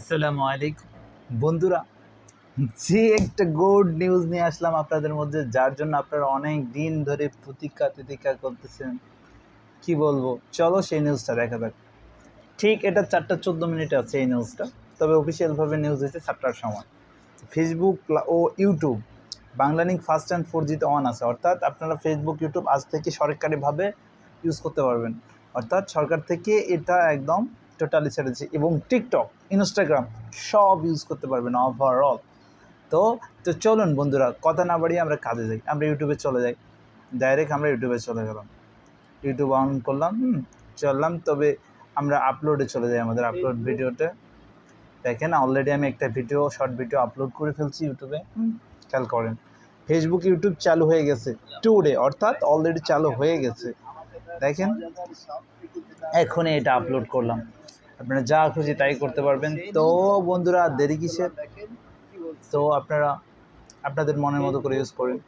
আসসালামু আলাইকুম। বন্ধুরা, যে একটা গুড নিউজ নিয়ে আসলাম আপনাদের মধ্যে, যার জন্য আপনারা অনেক দিন ধরে প্রতীক্ষা তিতিক্ষা করতেছেন, কি বলব? চলো সেই নিউজটা দেখা যাক। ঠিক এটা চারটা চোদ্দ মিনিটে আছে এই নিউজটা তবে অফিসিয়ালভাবে নিউজ হয়েছে চারটার সময়। Facebook O YouTube Bangla link first and four জিতে অন আছে। অর্থাৎ আপনারা ফেসবুক ইউটিউব আজ থেকে সরকারিভাবে ইউজ করতে পারবেন। অর্থাৎ সরকার থেকে এটা একদম টোটালি ছেড়েছে এবং টিকটক ইনস্টাগ্রাম সব ইউজ করতে পারবেন ওভারঅল তো তো চলুন বন্ধুরা কথা না বাড়িয়ে আমরা কাজে যাই। আমরা ইউটিউবে চলে যাই। ডাইরেক্ট আমরা ইউটিউবে চলে গেলাম। ইউটিউব অন করলাম চললাম তবে আমরা আপলোডে চলে যাই আমাদের আপলোড ভিডিওতে দেখেন অলরেডি আমি একটা ভিডিও শর্ট ভিডিও আপলোড করে ফেলছি ইউটিউবে খেয়াল করেন। ফেসবুক ইউটিউব চালু হয়ে গেছে টুডে অর্থাৎ অলরেডি চালু হয়ে গেছে। দেখেন এখনই এটা আপলোড করলাম। আপনারা যা খুশি তাই করতে পারবেন। তো বন্ধুরা, দেরি কিসের? তো আপনারা, আপনাদের মনের মতো করে ইউজ করেন।